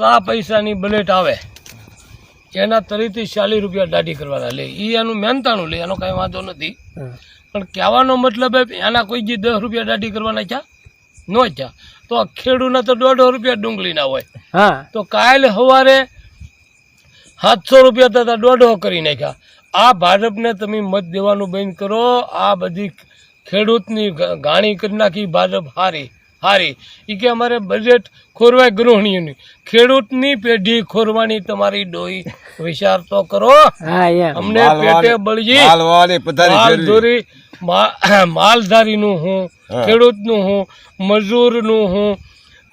સા પૈસાની બલેટ આવે. એના તરીથી ચાલીસ રૂપિયા દાઢી કરવાના. લે એ એનું મહેનતાણું. લે એનો કાંઈ વાંધો નથી. પણ કહેવાનો મતલબ એના કોઈ જે દસ રૂપિયા દાઢી કરવાના ચા ન ચા તો આ ખેડૂતના તો દોઢસો રૂપિયા ડુંગળીના હોય. હા. તો કાલ સવારે સાતસો રૂપિયા થતા દોઢસો કરી નાખ્યા. આ ભાજપને તમે મત દેવાનું બંધ કરો. આ બધી ખેડૂતની ગાણી કરી નાખી. ભાજપ હારી. હારી. એ કે અમારે બજેટ ખોરવાય ગૃહિણીઓની. ખેડૂતની પેઢી ખોરવાની તમારી ડોઈ વિચાર તો કરો. અમને પેટે બળજી. માલધોરી માલધારીનું હું મજૂર ખેડૂતનું હું મજૂરનું હું.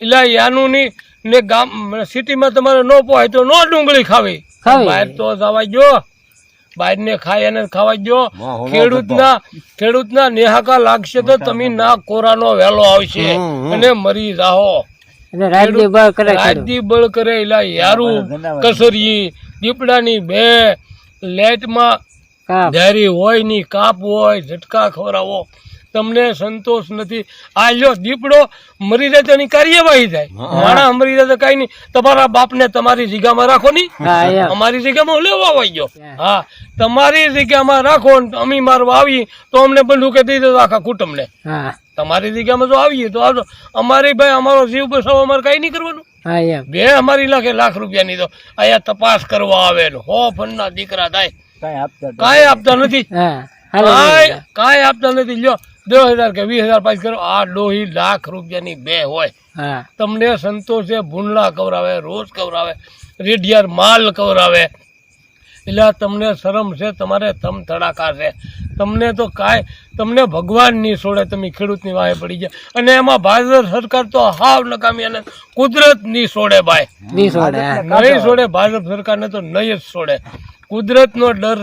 એટલે યાનું ની ને ગામ સિટીમાં તમારે ન પોહાય તો નો ડુંગળી ખાવી. ખાવી. બહાર તો જવા જો બહાર ને ખાય એને ખાવા હોવા ખેડૂતના ખેડૂતના નેહાકા લાગશે તો તમે ના કોરાનો વેલો આવશે. અને મરી જાહો. એટલે બળ કરે રાજદી બળ કરે એલા યારું કસરી દીપડાની બે લેટમાં. ધારી હોયની કાપ હોય ઝટકા ખવડાવો. તમને સંતોષ નથી. આ લ્યો દીપડો મરી જાય તો એની કાર્યવાહી થાય માણા મરી જાય તો કઈ નહીં. તમારા બાપને તમારી જીગામાં રાખો નહીં. અમારી જીગામાં લેવા આવી ગયો હા. તમારી જગ્યામાં રાખો ને અમે મારું આવી તો અમને બંદૂકે દઈ દો આખા કુટુંબને. હા. તમારી જગ્યામાં જો આવીએ તો આવજો. અમારી ભાઈ અમારો જીવ બસાવો અમારે કઈ નહીં કરવાનું. બે અમારી લાખે લાખ રૂપિયાની તો. અહીંયા તપાસ કરવા આવે ને. હો ફંડના દીકરા થાય. કાંઈ આપતા નથી. હા કાંઈ કાંઈ આપતા નથી. લ્યો દસ હજાર કે વીસ હજાર પાસ કરો. આ દોહી લાખ રૂપિયાની બે હોય. તમને સંતોષે ભૂંડલા કવરાવે રોજ કવરાવે રેડિયાર માલ કવરાવે. એટલે તમને શરમ છે તમારે તમ ધડાકા છે. તમને તો કાંઈ તમને ભગવાન નહીં છોડે તમે ખેડૂતની વાહે પડી જાય અને એમાં ભાજપ સરકાર તો હાવ નકામી અને કુદરત નહીં છોડે ભાઈ. ની નહીં છોડે ભાજપ સરકારને તો નહીં જ છોડે. કુદરતનો ડર